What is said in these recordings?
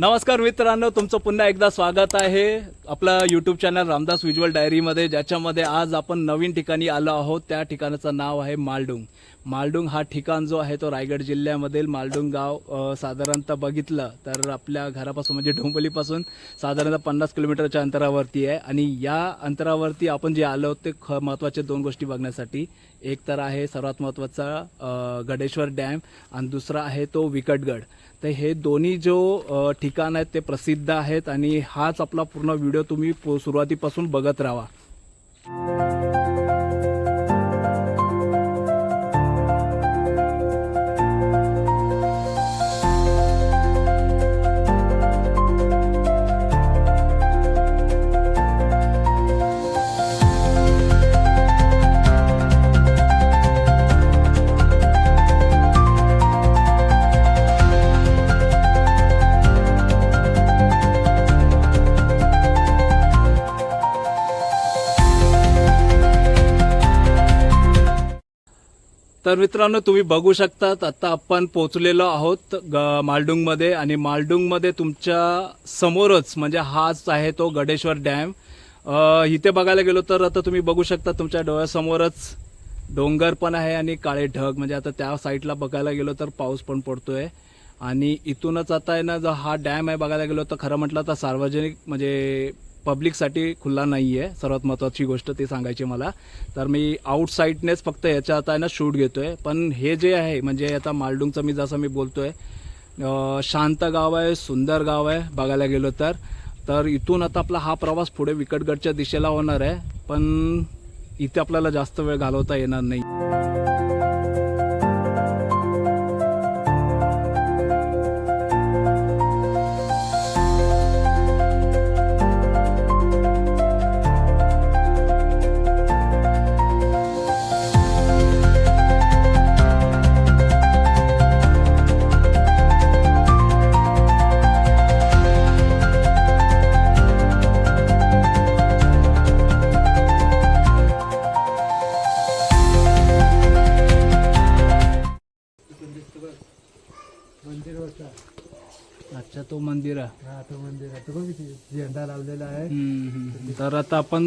नमस्कार मित्रांनो तुमचं पुन्हा एकदा स्वागत आहे आपला यूट्यूब चॅनल रामदास विज्युअल डायरीमध्ये ज्याच्यामध्ये आज आपण नवीन ठिकाणी आलो आहोत. त्या ठिकाणाचं नाव आहे मालडुंग. मालडुंग हा ठिकाण जो आहे तो रायगड जिल्ह्यामधील मालडुंग गाव साधारणतः बघितलं तर आपल्या घरापासून म्हणजे डोंबोलीपासून साधारणतः पन्नास किलोमीटरच्या अंतरावरती आहे. आणि या अंतरावरती आपण जे आलो ते ख महत्त्वाच्या दोन गोष्टी बघण्यासाठी. एक तर आहे सर्वात महत्त्वाचा गडेश्वर डॅम आणि दुसरा आहे तो विकटगड. तर हे दोन्ही जो ठिकाण आहेत ते प्रसिद्ध आहेत आणि हाच आपला पूर्ण व्हिडिओ तुम्ही सुरुवातीपासून बघत राहा. तर मित्रांनो तुम्ही बघू शकतात आता आपण पोचलेलो आहोत ग मालडुंगमध्ये. आणि मालडुंगमध्ये तुमच्या समोरच म्हणजे हाच आहे तो गडेश्वर डॅम. इथे बघायला गेलो तर आता तुम्ही बघू शकता तुमच्या डोळ्यासमोरच डोंगर पण आहे आणि काळे ढग. म्हणजे आता त्या साईडला बघायला गेलो तर पाऊस पण पडतोय. आणि इथूनच आता आहे ना जो हा डॅम आहे बघायला गेलो तर खरं म्हटलं तर सार्वजनिक म्हणजे पब्लिकसाठी खुला नाही आहे सर्वात महत्त्वाची गोष्ट ती सांगायची मला. तर मी आउटसाईडनेच फक्त याच्या आता आहे ना शूट घेतोय. पण हे जे आहे म्हणजे आता मालडुंगचं मी जसं मी बोलतो आहे शांत गाव आहे सुंदर गाव आहे बघायला गेलो तर. तर इथून आता आपला हा प्रवास पुढे विकटगडच्या दिशेला होणार आहे. पण इथे आपल्याला जास्त वेळ घालवता येणार नाही. तर आता आपण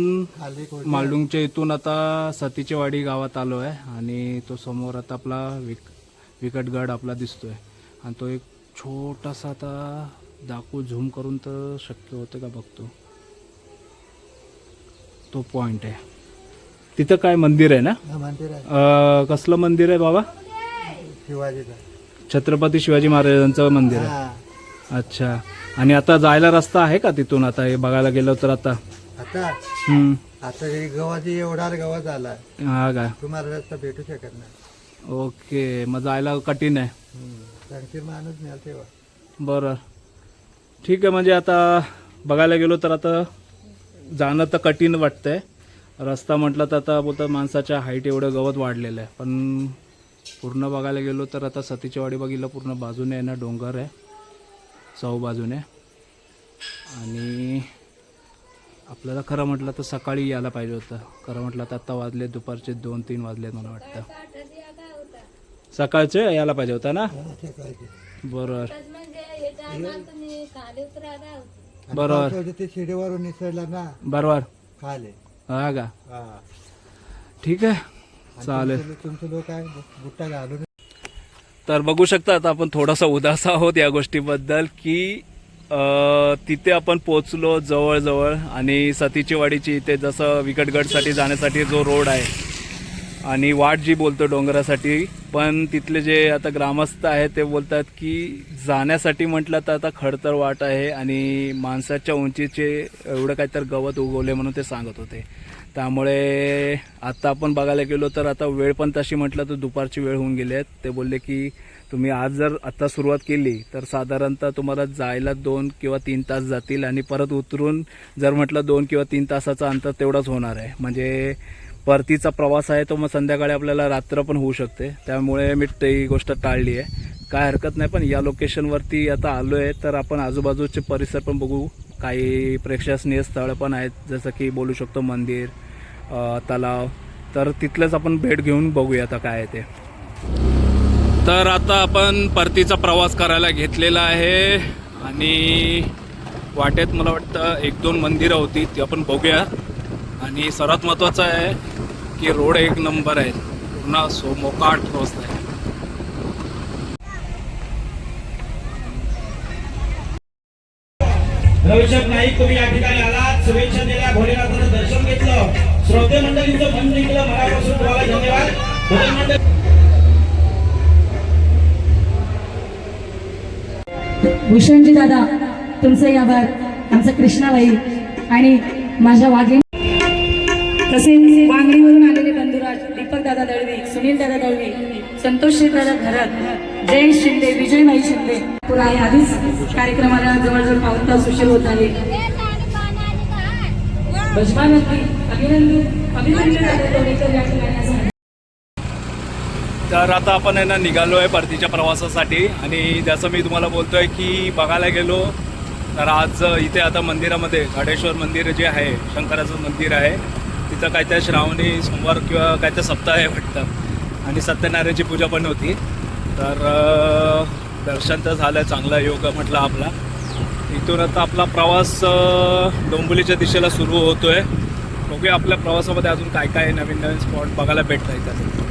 मालडुंगच्या इथून आता सतीची वाडी गावात आलो आहे आणि तो समोर आता आपला विक विकटगड आपला दिसतोय. आणि तो एक छोटासा आता दाखवू झूम करून तर शक्य होतं का बघतो. तो पॉइंट आहे. तिथं काय मंदिर आहे ना? हा मंदिर आहे. कसलं मंदिर आहे बाबा? शिवाजीचा. छत्रपती शिवाजी महाराजांचं मंदिर आहे. अच्छा. आणि आता जायला रस्ता आहे का तिथून? आता हे बघायला गेलो तर आता. आता? हम्म. आता हे गव्हाची एवढा गव्हा झाला. हा का तुम्हाला रस्ता भेटू शकत नाही. ओके मग जायला कठीण आहे. त्यांचे माणूस मिळाल तेव्हा. बरं. ठीक आहे म्हणजे आता बघायला गेलो तर आता जाणं तर कठीण वाटतंय. रस्ता म्हटलं तर आता बोलतात माणसाच्या हाईट एवढं गवत वाढलेलं आहे. पण पूर्ण बघायला गेलो तर आता सतीची वाडी बघितलं पूर्ण बाजूने आहे ना डोंगर आहे. चौ बाजूने आणि आपल्याला खरं म्हटलं तर सकाळी यायला पाहिजे होतं. खरं म्हटलं तर आता वाजले दुपारचे दोन तीन वाजले मला वाटतं. सकाळचे यायला पाहिजे होता ना. बरोबर बरोबर. पावसाळ्यात ते. शिडीवरून निसरला ना? बरोबर हा का? हा. ठीक आहे. चालेल. तुमचे- लोक आहे बुट्टा घालून. तर बघू शकता आता आपण थोडासा उदास आहोत या गोष्टीबद्दल की तिथे आपण पोचलो जवळजवळ आणि सतीची वाडीची इथे जसं विकटगडसाठी जाण्यासाठी जो रोड आहे आणि वाट जी बोलतो डोंगरासाठी पण तिथले जे आता ग्रामस्थ आहेत ते बोलतात की जाण्यासाठी म्हटलं तर आता खडतर वाट आहे आणि माणसाच्या उंचीचे एवढं काही तर गवत उगवले म्हणून ते सांगत होते. त्यामुळे आता आपण बघायला गेलो तर आता वेळ पण तशी म्हटलं तर दुपारची वेळ होऊन गेली आहे. ते बोलले की तुम्ही आज जर आता सुरुवात केली तर साधारणतः तुम्हाला जायला दोन किंवा तीन तास जातील आणि परत उतरून जर म्हटलं दोन किंवा तीन तासाचा अंतर तेवढाच होणार आहे. म्हणजे परतीचा प्रवास आहे तो मग संध्याकाळी आपल्याला रात्र पण होऊ शकते. त्यामुळे मी ती गोष्ट टाळली आहे. काय हरकत नाही पण या लोकेशनवरती आता आलो आहे तर आपण आजूबाजूचे परिसर पण बघू. काही प्रेक्षणीय स्थळं पण आहेत जसं की बोलू शकतो मंदिर तलाव. तर तिथलंच आपण भेट घेऊन बघूया आता काय आहे ते. तर आता आपण परतीचा प्रवास करायला घेतलेला आहे आणि वाटेत मला वाटतं एक दोन मंदिरं होती ती आपण बघूया. आणि सर्वात महत्त्वाचं आहे की रोड एक नंबर आहे. पूर्ण सोमोकाट रोज आहे. रविशंकर नाईक तुम्ही या ठिकाणी आलात. शुभेच्छा दिल्या. भोलेनाथाचं दर्शन घेतलं. श्रोते मंडळींचं मन जिंकलं. मनापासून तुम्हाला धन्यवाद. भूषणजी दादा तुमचंही आभार आमचं कृष्णाबाई आणि माझ्या वाघीण. तसेच वांगणीवरून आलेले बंधुराज दीपक दादा दळवी सुनील दादा दळवी संतोष दादा घरात जयंत शिंदे विजयभाई शिंदे. पुरा आधीच कार्यक्रमाला जवळजवळ पाऊन तास उशीर होत आहे. भजमानंदी अभिनंदन अभिनंदन दादा दळवेकर या ठिकाणी आज आहे. तर आता आपण आहे ना निघालो आहे परतीच्या प्रवासासाठी. आणि जसं मी तुम्हाला बोलतोय की बघायला गेलो तर आज इथे आता मंदिरामध्ये घाडेश्वर मंदिर जे आहे शंकराचं मंदिर आहे तिथं काय त्या श्रावणी सोमवार किंवा काय त्या सप्ताह आहे वाटतं आणि सत्यनारायणची पूजा पण होती. तर दर्शन तर झालं चांगला योग म्हटलं आपला. इथून आता आपला प्रवास अं, डोंबिवलीच्या दिशेला सुरू होतोय. बघूया आपल्या प्रवासामध्ये अजून काय काय नवीन नवीन स्पॉट बघायला भेटत आहेत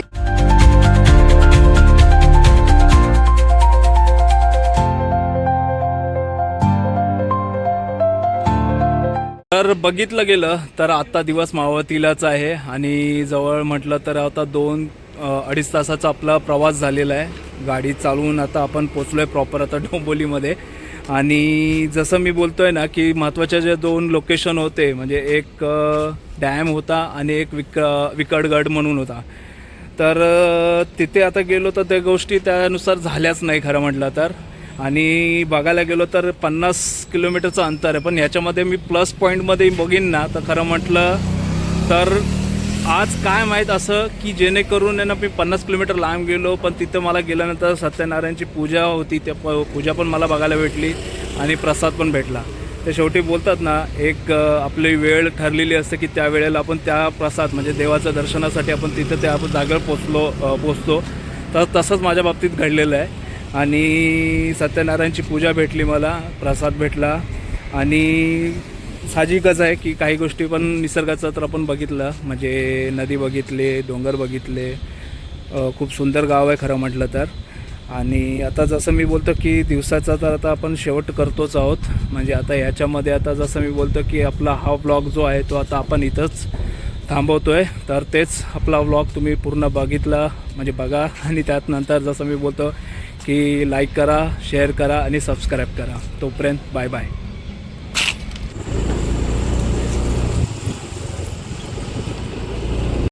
तर बघितलं गेलं तर आत्ता दिवस मावळतीलाच आहे. आणि जवळ म्हटलं तर आता दोन अडीच तासाचा आपला प्रवास झालेला आहे. गाडी चालवून आता आपण पोचलो आहे प्रॉपर आता डोंबोलीमध्ये. आणि जसं मी बोलतो आहे ना की महत्त्वाच्या जे दोन लोकेशन होते म्हणजे एक डॅम होता आणि एक विक विकडगड म्हणून होता. तर तिथे आता गेलो तर त्या गोष्टी त्यानुसार झाल्याच नाही खरं म्हटलं तर. आणि बघायला गेलो तर पन्नास किलोमीटरचं अंतर आहे. पण ह्याच्यामध्ये मी प्लस पॉईंटमध्ये बघीन ना तर खरं म्हटलं तर आज काय माहीत असं की जेणेकरून आहे ना मी पन्नास किलोमीटर लांब गेलो पण तिथं मला गेल्यानंतर सत्यनारायणची पूजा होती त्या प पूजा पण मला बघायला भेटली आणि प्रसाद पण भेटला. ते शेवटी बोलतात ना एक आपली वेळ ठरलेली असते की त्या वेळेला आपण त्या प्रसाद म्हणजे देवाच्या दर्शनासाठी आपण तिथं त्या जागेवर पोचलो पोचतो. तर तसंच माझ्या बाबतीत घडलेलं आहे. आणि सत्यनारायणची पूजा भेटली मला प्रसाद भेटला. आणि साहजिकच आहे की काही गोष्टी पण निसर्गाचं तर आपण बघितलं म्हणजे नदी बघितले डोंगर बघितले. खूप सुंदर गाव आहे खरं म्हटलं तर. आणि आता जसं मी बोलतो की दिवसाचा तर आता आपण शेवट करतोच आहोत. म्हणजे आता याच्यामध्ये आता जसं मी बोलतो की आपला हा ब्लॉग जो आहे तो आता आपण इथंच थांबवतो आहे तर तेच आपला व्लॉग तुम्ही पूर्ण बघितला म्हणजे बघा. आणि त्यात नंतर जसं मी बोलतो की लाईक करा शेअर करा आणि सबस्क्राईब करा. तोपर्यंत बाय बाय